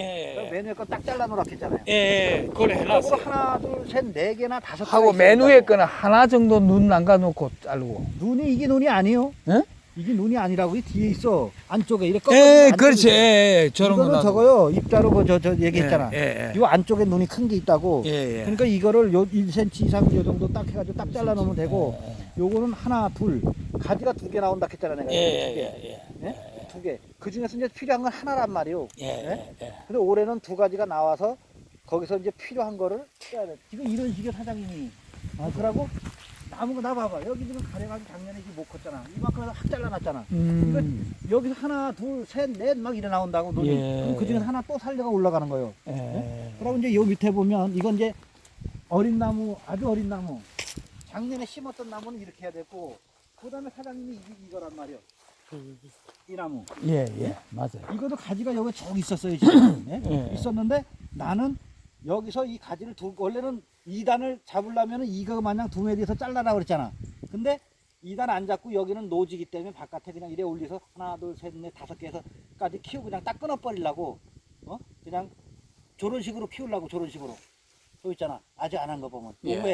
예. 맨 위에 거 딱 잘라 놓으라 했잖아요. 예, 예. 그걸 해놨어. 하나, 둘, 셋, 네 개나 다섯 개. 하고 맨 위에 거는 하나 정도 눈 남겨놓고 자르고. 눈이 이게 눈이 아니요. 예? 이게 눈이 아니라고 이 뒤에 있어. 안쪽에 이렇게. 예, 그렇지. 안쪽에 예, 예. 저런 이거는 거나. 저거요. 입자로 뭐저저 얘기했잖아. 예, 예. 요 안쪽에 눈이 큰 게 있다고. 예, 예. 그러니까 이거를 요 1cm 이상 요 정도 딱 해가지고 딱 잘라 놓으면 되고 요거는 하나 둘 가지가 두 개 나온다 했잖아 내가 예, 예. 예, 예. 예? 두 개. 그 중에서 이제 필요한 건 하나란 말이요. 예, 예, 예. 근데 올해는 두 가지가 나와서 거기서 이제 필요한 거를 해야 돼. 지금 이런 식의 사장님이 아, 그러고 나무가 나 봐봐. 여기 지금 가래가지고 작년에 이게 못 컸잖아. 이만큼 해서 확 잘라놨잖아. 음. 여기서 하나, 둘, 셋, 넷 막 이래 나온다고 눈이. 예. 그럼 그 중에 서 하나 또 살려가 올라가는 거예요. 예. 그리고 이제 요 밑에 보면 이건 이제 어린 나무, 아주 어린 나무. 작년에 심었던 나무는 이렇게 해야 되고, 그 다음에 사장님이 이, 이거란 말이요. 이 나무. 예, 예. 맞아요. 이것도 가지가 여기 쭉 있었어요, 지금. 예? 예. 있었는데 나는 여기서 이 가지를 두, 원래는 2단을 잡으려면 이거 마냥 두 매디에서 잘라라 그랬잖아. 근데 2단 안 잡고 여기는 노지기 때문에 바깥에 그냥 이래 올려서 하나, 둘, 셋, 넷, 다섯 개에서까지 키우고 그냥 딱 끊어버리려고, 어? 그냥 저런 식으로 키우려고 저런 식으로. 또 있잖아. 아직 안 한 거 보면. 예, 우에,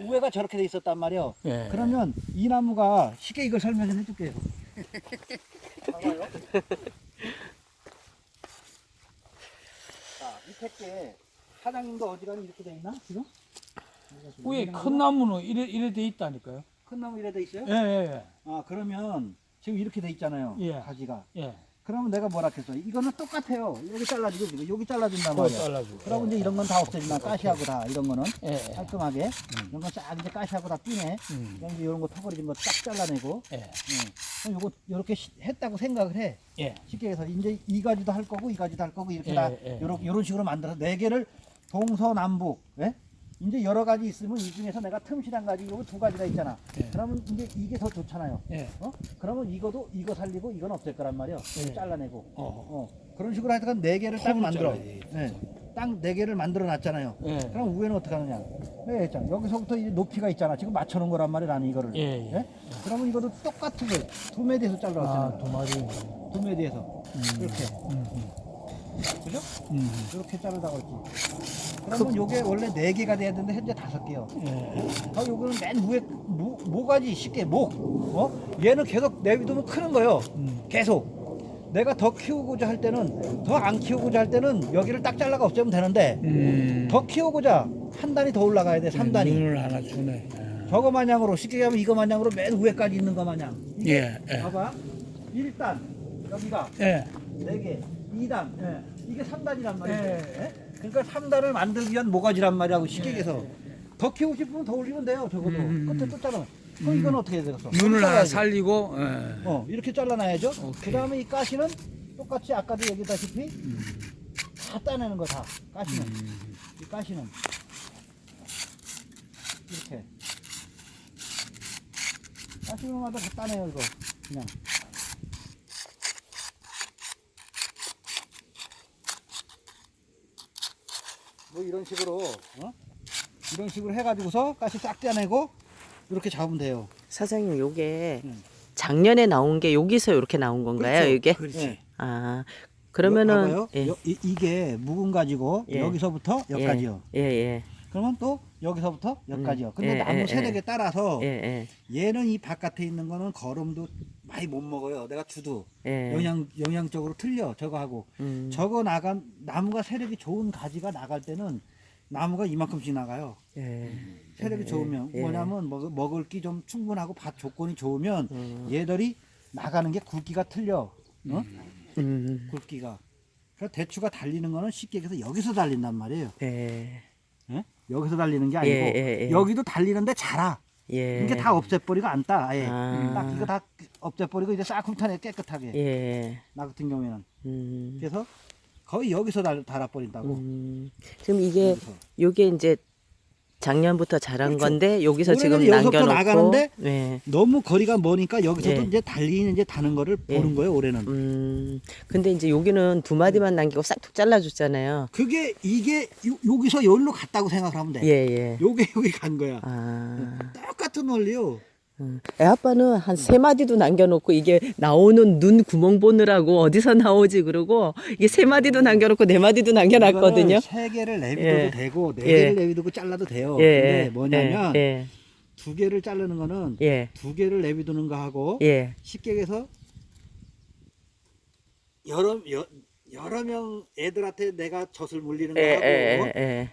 예. 우에가 저렇게 돼 있었단 말이야. 예. 그러면 이 나무가 쉽게 이걸 설명 좀 해줄게요. 봐봐요. 자, 밑에 게 사장님도 어지간히 이렇게 돼 있나 지금? 위에 큰 나무는 이래, 이래 돼 있다니까요. 큰 나무 이래 돼 있어요? 예, 예, 아 그러면 지금 이렇게 돼 있잖아요. 예. 가지가. 예. 예. 그러면 내가 뭐라 했어? 이거는 똑같아요. 여기 잘라주고 지금 여기 잘라준단 말이야. 잘라주고. 그러고 이제 이런 건 다 없애진다. 가시하고 다 이런 거는 예, 예. 깔끔하게 이런 건 쫙 이제 가시하고 다 삐네. 음. 이제 이런 거 터버리진 거 딱 잘라내고. 예. 예. 그럼 요거 이렇게 했다고 생각을 해. 예. 쉽게 해서 이제 이 가지도 할 거고 이 가지도 할 거고 이렇게 예, 다 예. 요런 요런 식으로 만들어서 네 개를 동서남북 예? 이제 여러 가지 있으면 이 중에서 내가 틈실한 가지 요거 두 가지가 있잖아. 예. 그러면 이제 이게 더 좋잖아요. 예. 어? 그러면 이거도 이거 살리고 이건 없앨 거란 말이야. 예. 잘라내고. 어. 어. 그런 식으로 하여튼 네 개를 딱 만들어. 예. 딱네 개를 만들어 놨잖아요. 예. 그럼 위에는 어떻게 하느냐? 네, 있잖아. 여기서부터 이제 높이가 있잖아. 지금 맞춰 놓은 거란 말이야, 나는 이거를. 예, 예. 그러면 이거도 똑같은 거, 두 매디에서 잘라왔잖아. 아, 두 마리. 두 매디에서. 이렇게. 그죠? 음. 이렇게 자르다가 있지. 그러면 요게 원래 네 개가 돼야 되는데 현재 다섯 개요. 예. 아, 요거는 맨 위에 모, 모가지 쉽게 목. 어? 얘는 계속 내비두면 크는 거예요. 음. 계속. 내가 더 키우고자 할 때는 더 안 키우고자 할 때는 여기를 딱 잘라가 없애면 되는데 음. 더 키우고자 한 단이 더 올라가야 돼. 삼 단이. 눈을 하나 주네. 저거 마냥으로 쉽게 하면 이거 마냥으로 맨 위에까지 있는 거 마냥. 예. 예. 봐봐. 1단 여기가 예. 4개, 2단. 예. 이게 3단이란 말이죠. 예. 예? 그러니까 3단을 만들기 위한 모가지란 말이라고 쉽게 예. 해서 더 키우고 싶으면 더 올리면 돼요. 적어도 음. 끝에 또 자르면. 그럼 이건 어떻게 해야 되겠어? 눈을 하나 잘라야지. 살리고. 예. 어 이렇게 잘라놔야죠. 오케이. 그 다음에 이 가시는 똑같이 아까도 얘기했다시피 음. 다 따내는 거 다. 가시는 이 가시는 이렇게 가시는마다 다 따내요 이거 그냥. 뭐 이런 식으로 어? 이런 식으로 해가지고서 가시 싹 떼내고 이렇게 잡으면 돼요. 사장님 요게 음. 작년에 나온 게 여기서 이렇게 나온 건가요? 그렇죠. 이게? 그렇지. 예. 아 여- 그러면은 봐봐요. 예. 여- 이, 게 묵은 가지고 예. 여기서부터 여기까지요. 예, 예, 그러면 또 여기서부터 여기까지요. 근데 예, 나무 예, 세력에 따라서 예, 예, 얘는 이 바깥에 있는 거는 거름도 많이 못 먹어요. 내가 주도 예. 영양 영양적으로 틀려 저거 하고 음, 저거 나간 나무가 세력이 좋은 가지가 나갈 때는 나무가 이만큼씩 나가요. 예. 세력이 예, 좋으면 예. 뭐냐면 먹, 먹을 기좀 충분하고 밭 조건이 좋으면 음. 얘들이 나가는 게 굵기가 틀려. 어? 음, 굵기가. 그래서 대추가 달리는 거는 쉽게 얘기해서 여기서 달린단 말이에요. 예, 예? 여기서 달리는 게 아니고 예, 예, 예. 여기도 달리는데 자라. 예. 이게 다 없애버리고 안 따. 아예. 아. 딱 이거 다 없애버리고 이제 싹 훑어내 깨끗하게. 예. 나 같은 경우에는. 음, 그래서 거의 여기서 달, 달아버린다고. 음. 지금 이게 여기서. 요게 이제 작년부터 자란 그렇죠. 건데 여기서 지금 올해는 여기서부터 남겨놓고 나가는데 예. 너무 거리가 머니까 여기서도 예. 이제 달리는 이제 다는 거를 예. 보는 거예요 올해는. 음, 근데 이제 여기는 두 마디만 남기고 싹둑 잘라줬잖아요. 그게 이게 요, 여기서 여기로 갔다고 생각을 하면 돼. 예, 예. 요게 여기 간 거야. 아, 똑같은 원리요. 음. 애 아빠는 한 세 마디도 남겨놓고 이게 나오는 눈 구멍 보느라고 어디서 나오지 그러고 이게 세 마디도 남겨놓고 네 마디도 남겨놨거든요. 세 개를 내비둬도 예. 되고 네 예. 개를 내비두고 잘라도 돼요. 예, 근데 뭐냐면 예, 두 개를 자르는 거는 예, 두 개를 내비두는 거 하고 예, 쉽게 얘기해서 여러 여, 여러 명 애들한테 내가 젖을 물리는 예, 거하고 예, 예,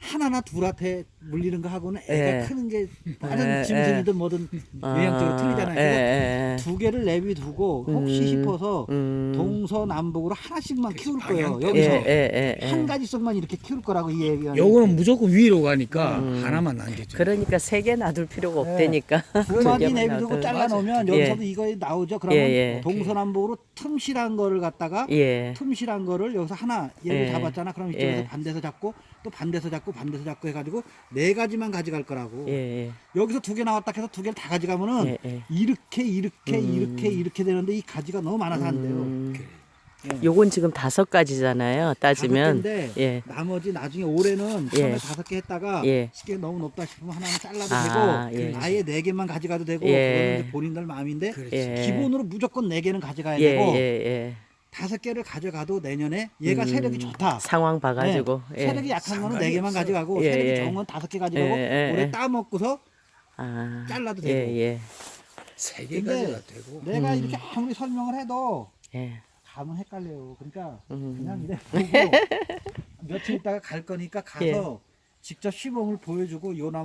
하나나 둘한테 물리는 거하고는 애가 예. 크는 게 예, 다른 짐승이든 뭐든 외형적으로 틀리잖아요. 예, 그래서 예, 두 개를 내비두고 혹시 음, 싶어서 음. 동서남북으로 하나씩만 키울 거예요. 방향 여기서 예, 예, 예, 한 예. 가지씩만 이렇게 키울 거라고 이 얘기가. 요거는 무조건 위로 가니까 음. 하나만 남겨줘. 그러니까 세 개 놔둘 필요가 없다니까. 두 마디 개만 내비두고 놔둬. 잘라 놓으면 예. 여기서도 이거 나오죠. 그러면 예, 예. 동서남북으로 틈실한 거를 갖다가 예, 틈실한 거를 여기서 하나 얘를 예. 잡았잖아. 그럼 이쪽에서 예. 반대서 잡고 또 반대서 잡고 반대서 잡고 해가지고 네 가지만 가져갈 거라고. 예, 예, 여기서 두 개 나왔다 해서 두 개를 다 가져가면은 예, 예. 이렇게 이렇게 음. 이렇게 이렇게 되는데 이 가지가 너무 많아서 안 돼요. 음. 예. 요건 지금 다섯 가지잖아요. 따지면 다섯 개인데 예, 나머지 나중에 올해는 예. 처음에 다섯 개 했다가 예. 쉽게 너무 높다 싶으면 하나는 잘라도 아, 되고 예. 아예 네 개만 가져가도 되고 예. 그거는 이제 본인들 마음인데 그렇지. 예. 기본으로 무조건 네 개는 가져가야 예, 되고 예, 예. 다섯 개를 가져가도 내년에 얘가 음. 세력이 좋다. 상황 봐가지고. 네. 예. 세력이 약한 거는 네 개만. 가져가고 예, 세력이 예. 좋은 건 다섯 개 가져가고 예, 예, 올해 예. 따먹고서 아, 잘라도 예, 되고. 예, 세개 근데 가져가 되고. 내가 음. 이렇게 아무리 설명을 해도 예. 감은 헷갈려요. 그러니까 음. 그냥 이래 보고 며칠 있다가 갈 거니까 가서 예. 직접 시범을 보여주고 요 나무